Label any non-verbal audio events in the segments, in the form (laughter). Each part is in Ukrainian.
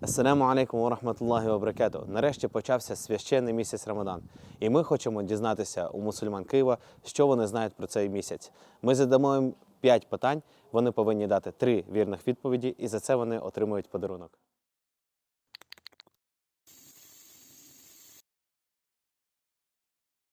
Ассаламу алейкум ва рахматуллахі ва баракату. Нарешті почався священний місяць Рамадан. І ми хочемо дізнатися у мусульман Києва, що вони знають про цей місяць. Ми задамо їм 5 питань, вони повинні дати 3 вірних відповіді, і за це вони отримують подарунок.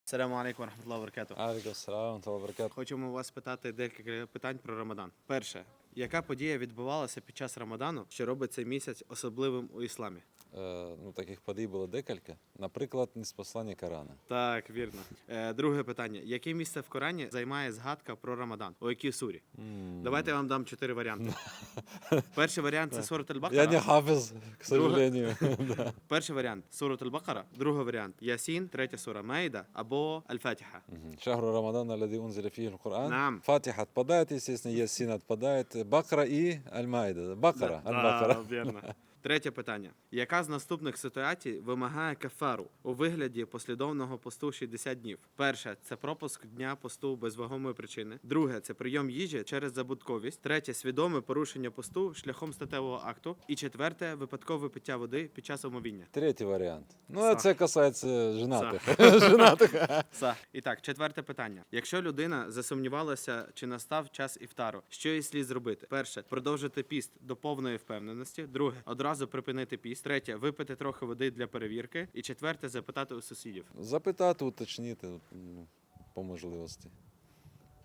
Ассаламу алейкум ва рахматуллахі ва баракату. Алейкум салам та баракат. Хочемо вас питати декілька питань про Рамадан. Перше, яка подія відбувалася під час Рамадану, що робить цей місяць особливим у ісламі? Е, ну, таких подій було декілька. Наприклад, неспослання Корана. Так, вірно. Е, друге питання: яке місце в Корані займає згадка про Рамадан? У якій сурі? М. Давайте я вам дам чотири варіанти. (laughs) Перший варіант це сурат Я не аль-Бакара. хафіз, к сожалению. (laughs) Да. Перший варіант сурат аль-Бакара. Другий варіант Ясін, третя сура Маїда або Аль-Фатиха. Мгм. Шахру Рамадана, лади унзиля фіхи Коран. Нам. Фатиха отпадает, естественно, Ясин отпадает. Бакра и Аль-Майда. Бакра. Да, Аль-Бакра. вірно. (laughs) Третє питання: яка з наступних ситуацій вимагає кафару у вигляді послідовного посту 60 днів? Перше це пропуск дня посту без вагомої причини. Друге це прийом їжі через забутковість. Третє свідоме порушення посту шляхом статевого акту. І четверте випадкове пиття води під час омовіння. Третій варіант. Ну, Сах. це касається женатих. (laughs) Женатих. (laughs) І так, четверте питання. Якщо людина засумнівалася, чи настав час іфтару, що їй слід зробити? Перше продовжити піст до повної впевненості. Друге одразу припинити піст. Третє випити трохи води для перевірки. І четверте запитати у сусідів. Запитати, уточнити ну, по можливості.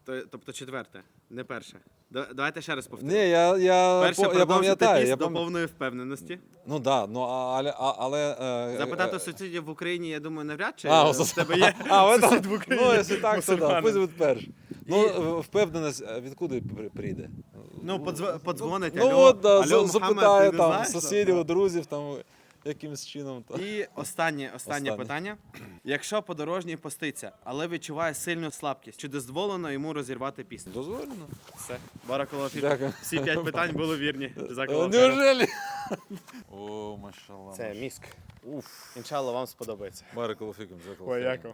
То- Тобто четверте, не перше. Да- Давайте ще раз повторю. Ні, я, я, Перше по- я продовжити пам'ятаю. піст Я до пам... повної впевненості. Ну да, ну а- але, а- але е, Запитати е, у сусідів в Україні, я думаю, навряд чи А, е, у в сус- тебе є (laughs) А, ви сусід там- в Україні. Ну, якщо так, то да, мусульманин. пусть буде перший. Ну, І- е, впевненість, е, відкуди при- прийде? Ну, подзв- подзвонить, Ну, от, да, за- Мухаммед, запитає ти там знаєш, що? сусідів, Да. друзів, там якимсь чином. Та. І останнє, останнє Останнє. питання. Якщо подорожній поститься, але відчуває сильну слабкість, чи дозволено йому розірвати пісню? Дозволено? Все. Дякую. Всі п'ять питань були вірні. Джазакалlahu. Неужели? О, машалlah. Це міск. Уф. Іншалла, вам сподобається. Баракалуфікум,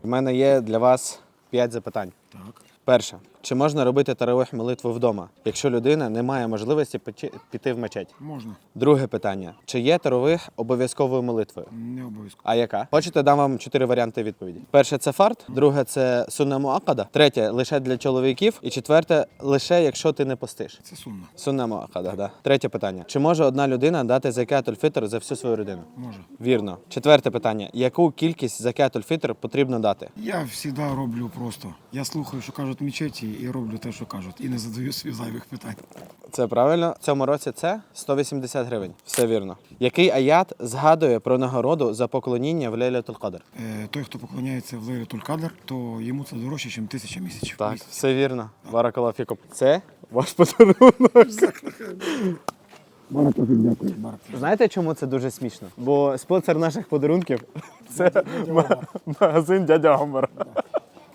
У мене є для вас п'ять запитань. Так. Перше, чи можна робити таравих молитву вдома, якщо людина не має можливості піти в мечеть? Можна. Друге питання: чи є таравих обов'язковою молитвою? Не обов'язково. А яка? Хочете, дам вам чотири варіанти відповіді. Перше це фарт, друге це сунна муакада, третє лише для чоловіків, і четверте лише якщо ти не постиш. Це сумно. Сунна муакада, да. Третє питання: чи може одна людина дати закатуль фітр за всю свою родину? Може. Вірно. Четверте питання: яку кількість закатуль фітр потрібно дати? Я завжди роблю просто. Я слухаю, що кажуть в мечеті, і роблю те, що кажуть. І не задаю собі зайвих питань. Це правильно. В цьому році це 180 гривень. Все вірно. Який аят згадує про нагороду за поклоніння в Лейлятуль Кадр? Е, той, хто поклоняється в Лейлі Тулькадр, то йому це дорожче, ніж тисяча місяців. Так, Місяць. все вірно. Баракалафікум. Це ваш подарунок. Барак, дякую. Барак. Знаєте, чому це дуже смішно? Бо спонсор наших подарунків це ма- магазин дядя Гомера.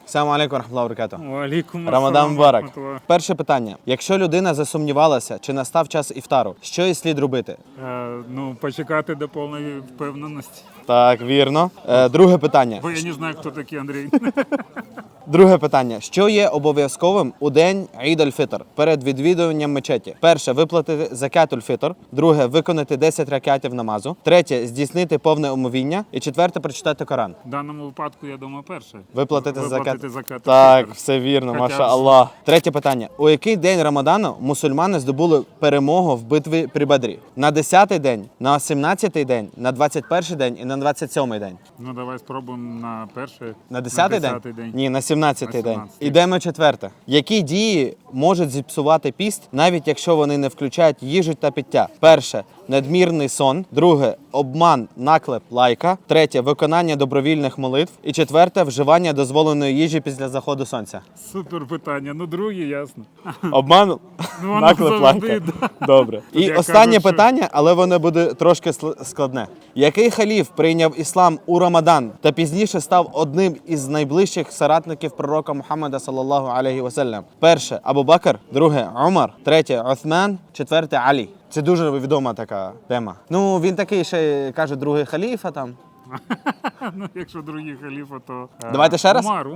Салам алейкум рахматуллахи баракату. Валікум Рамадан Мубарак. Перше питання: якщо людина засумнівалася, чи настав час іфтару, що їй слід робити? Е, ну, почекати до повної впевненості. Так, вірно. Е, друге питання. Бо я не знаю, хто такий Андрій. (laughs) Друге питання: що є обов'язковим у день Ід аль-Фитр перед відвідуванням мечеті? Перше виплатити закатуль фитр. Друге виконати 10 ракатів намазу. Третє здійснити повне омовіння. І четверте прочитати Коран. В даному випадку, я думаю, перше. Виплатити, Виплатити закат. закат Так, все вірно, Хоча маша Аллах. Третє питання: у який день Рамадану мусульмани здобули перемогу в битві при Бадрі? На 10-й день, на 17-й день, на 21-й день і на 27-й день. Ну, давай спробуємо на перше. На 10-й день? 10-й день. Ні, на 17-й На день. Ідемо четверте. Які дії можуть зіпсувати піст, навіть якщо вони не включають їжу та пиття? Перше надмірний сон. Друге обман, наклеп, лайка. Третє виконання добровільних молитв. І четверте вживання дозволеної їжі після заходу сонця. Супер питання. Ну, друге, ясно. (laughs) Обман, Ну, наклеп, завжди, лайка. да. Добре. І останнє кажу, що- питання, але воно буде трошки складне. Який халіф прийняв іслам у Рамадан та пізніше став одним із найближчих соратників пророка Мухаммада саллаллаху алейхі васелям? Перше Абу Бакр, друге Умар, третє Уthман, четверте Алі. Це дуже відома така тема. Ну він такий ще каже, другий халіфа там. (laughs) Ну, якщо другі халіфи, то. е, Давайте ще раз? (laughs) Умар.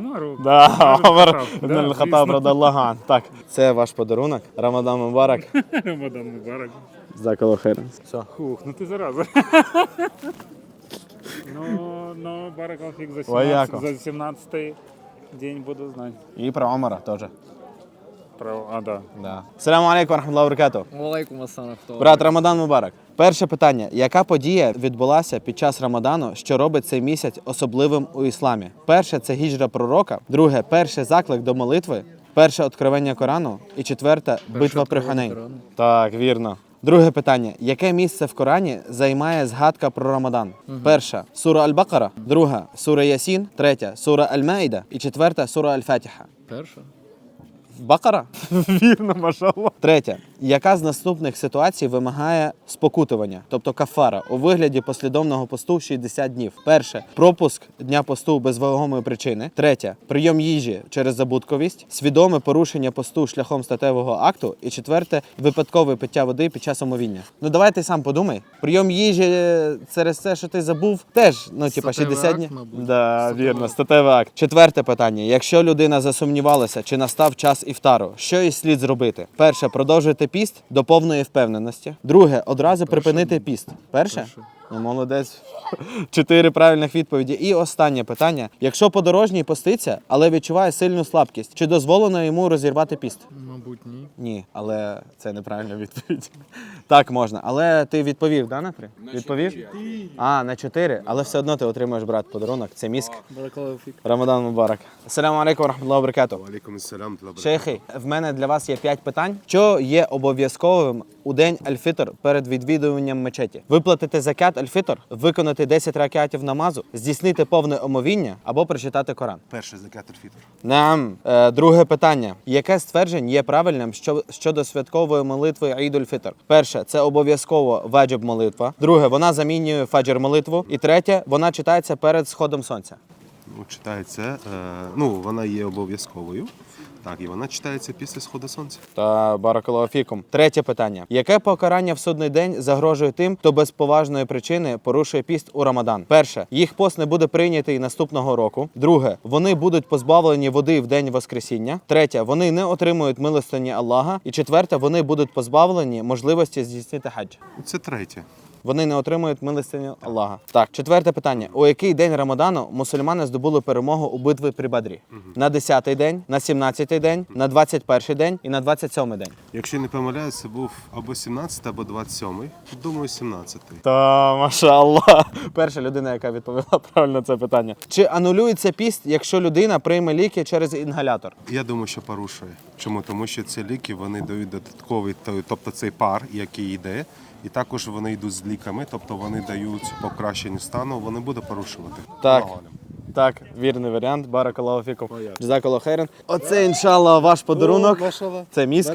Да, Умар. Да, Аль-Хаттаб, звісно. радаллаху ан. Так, це ваш подарунок. Рамадан Мубарак. (laughs) Рамадан Мубарак. Заколо хейран. Все. Хух, ну ти зараза. Ну, ну, Баракалфік за Ой, 17, яко. за 17 день буду знати. І про Омара теж. Про, а, да. Да. Саляму алейкум, рахматуллаху баракату. Валейкум ассалам. Брат Рамадан Мубарак. Перше питання: яка подія відбулася під час Рамадану, що робить цей місяць особливим у ісламі? Перше це гіджра пророка, друге перший заклик до молитви, перше откровення Корану і четверте битва при Ханейн. Так, вірно. Друге питання: яке місце в Корані займає згадка про Рамадан? Перша сура Аль-Бакара, друга сура Ясін, третя сура Аль-Маїда і четверта сура Аль-Фатіха. Перша. Бакара? (laughs) Вірно, машало. Третє. Яка з наступних ситуацій вимагає спокутування, тобто кафара, у вигляді послідовного посту 60 днів? Перше пропуск дня посту без вагомої причини. Третє прийом їжі через забутковість, свідоме порушення посту шляхом статевого акту. І четверте випадкове пиття води під час омовіння. Ну давай ти сам подумай. Прийом їжі е, через те, що ти забув, теж ну типа 60 днів. мабуть. Да, Статевий вірно, статевий акт. Четверте питання: якщо людина засумнівалася, чи настав час іфтару, що їй слід зробити? Перше продовжити піст до повної впевненості. Друге одразу припинити піст. Перше? Ну, молодець. Чотири правильних відповіді. І останнє питання: якщо подорожній поститься, але відчуває сильну слабкість, чи дозволено йому розірвати піст? Мабуть, ні. Ні, але це неправильна відповідь. Так можна. Але ти відповів, да, на три? відповів? А, на чотири, але все одно ти отримаєш брат подарунок. Це міск. Рамадан Мубарак. Ассаламу алейкум рахматуллаху баракату. Алейкум ассалам. Шейхи, в мене для вас є п'ять питань. Що є обов'язковим у день Аль-Фітр перед відвідуванням мечеті? Виплатити закят Аль-Фітр, виконати 10 ракетів намазу, здійснити повне омовіння або прочитати Коран. Перший закат фітр. Нам е, друге питання: яке ствердження є правильним що- щодо святкової молитви Ідуль Фітр? Перше, це обов'язково ваджиб молитва. Друге, вона замінює фаджр молитву. І третє, вона читається перед сходом сонця. Читається, е, ну, вона є обов'язковою. Так, і вона читається після сходу сонця. Та баракалlahu фікум. Третє питання: яке покарання в судний день загрожує тим, хто без поважної причини порушує піст у Рамадан? Перше, їх пост не буде прийнятий наступного року. Друге, вони будуть позбавлені води в день Воскресіння. Третє, вони не отримують милостині Аллаха. І четверте, вони будуть позбавлені можливості здійснити хадж. Це третє. Вони не отримують милостині Аллаха. Так, четверте питання: у який день Рамадану мусульмани здобули перемогу у битві при Бадрі? На 10-й день, на 17-й день, на 21-й день і на 27-й день. Якщо не помиляюсь, це був або 17, або 27. Думаю, 17. Та машаллах. Перша людина, яка відповіла правильно це питання. Чи анулюється піст, якщо людина прийме ліки через інгалятор? Я думаю, що порушує. Чому? Тому що ці ліки вони дають додатковий, то- тобто цей пар, який йде, і також вони йдуть з ліками, тобто вони дають покращення стану, вони будуть порушувати. Так. Так, вірний варіант. Баракалlahu фікум. Джазакалlahu хейрен. Оце іншалла ваш подарунок. Це міск.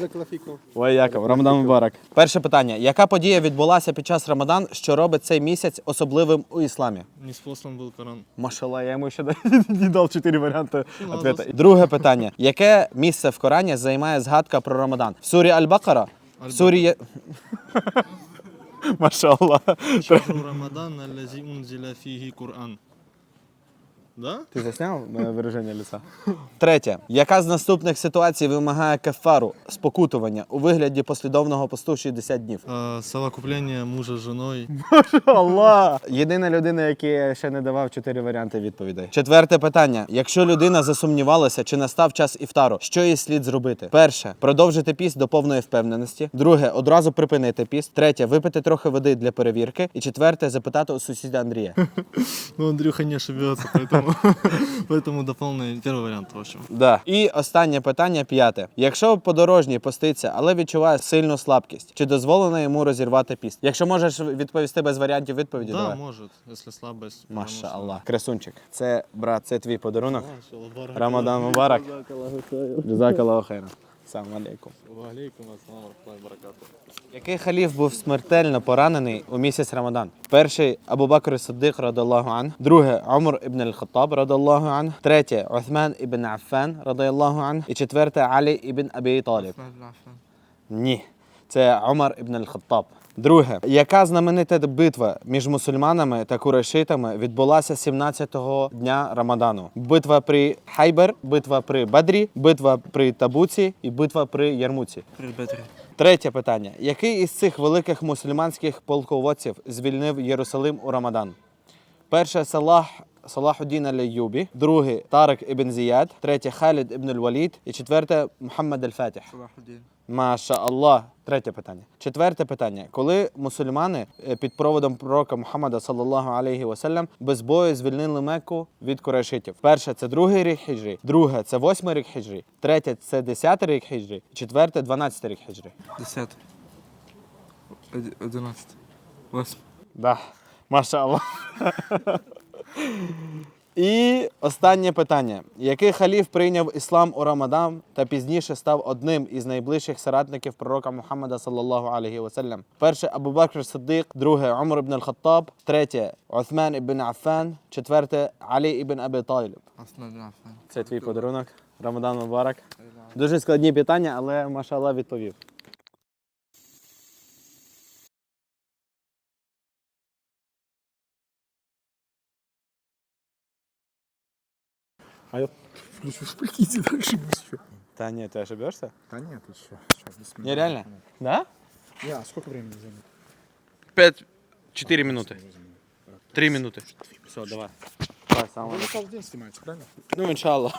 Ой, Яков, Рамадан Мубарак. Перше питання: яка подія відбулася під час Рамадан, що робить цей місяць особливим у ісламі? Не спослан был Коран. Машала, я йому ще не (laughs) дав чотири варіанти відповіді. Друге питання: яке місце в Корані займає згадка про Рамадан? В сурі Аль-Бакара? В сурі (laughs) Є- Машалла. Шахру Рамадан, аллази унзиля фігі Коран. Да? Ти засняв моє вираження ліса? Третє. Яка з наступних ситуацій вимагає кафару спокутування у вигляді послідовного посту 60 днів? А, совокупление мужа с женой. Аллах! Єдина людина, якій ще не давав чотири варіанти відповідей. Четверте питання: якщо людина засумнівалася, чи настав час іфтару, що їй слід зробити? Перше продовжити піст до повної впевненості. Друге одразу припинити піст. Третє випити трохи води для перевірки. І четверте запитати у сусіда Андрія. (laughs) Ну, Андрюха не ошибется, поэтому, (laughs) поэтому дополнительный первый вариант, в общем. Да. І останнє питання п'яте. Якщо подорожній поститься, але відчуває сильну слабкість, чи дозволено йому розірвати піст? Якщо можеш відповісти без варіантів відповіді, Да, давай. может, если слабость. Маша Аллах. Красунчик. Це брат, це твій подарунок. Рамадан. Рамадан Мубарак. Джазакалlahu хейран. Сам алейкум. Валейкум ассалам, баракату. Який халіф був смертельно поранений у місяць Рамадан? Перший Абу Бакр Сиддик, радаллаху ан. Друге Умар ібн аль-Хаттаб, радаллаху ан. Третє Уthман ібн Аффан, радаллаху ан. І четверте Алі ібн Абі Таліб. Ні. Це Умар ібн аль-Хаттаб. Друге, яка знаменита битва між мусульманами та курайшитами відбулася 17-го дня Рамадану? Битва при Хайбер, битва при Бадрі, битва при Табуці і битва при Ярмуці. Ребята, Третє питання: який із цих великих мусульманських полководців звільнив Єрусалим у Рамадан? Перше Салах. Салахуддін аль-Аюбі, другий Тарик ібн Зіяд, третє Халід ібн аль-Валід і четверте Мухаммад аль-Фатіх. Маша Аллах. Третє питання. Четверте питання. Коли мусульмани е, під проводом пророка Мухаммада саллаллаху алейхі васелям без бою звільнили Мекку від курешитів? Перше це другий рік хіджрі, друге це восьмий рік хіджрі, третє це десятий рік хіджрі, четверте дванадцятий рік хіджрі. 10. 11. 8. Да. Маша Аллах. (laughs) І останнє питання: який халіф прийняв іслам у Рамадан та пізніше став одним із найближчих соратників пророка Мухаммада саллаллаху алейхі васелям? Перше Абу Бакр Сиддик, друге Умар ібн al-Хаттаб, третє Уthман ібн Аффан, четверте Алі ібн Аби Таліб. Це твій подарунок. Рамадан Мубарак. Дуже складні питання, але машалlah відповів. А я включу спокійно, так що все. Та ні, ти ошибешся? Да нет, ты что? Сейчас, без Не, реально? Да? Не, а сколько времени займет? Пять, четыре минуты. Три минуты. Все, давай. Давай, самое. Вы каждый день снимаете, правильно? Ну, иншаллах.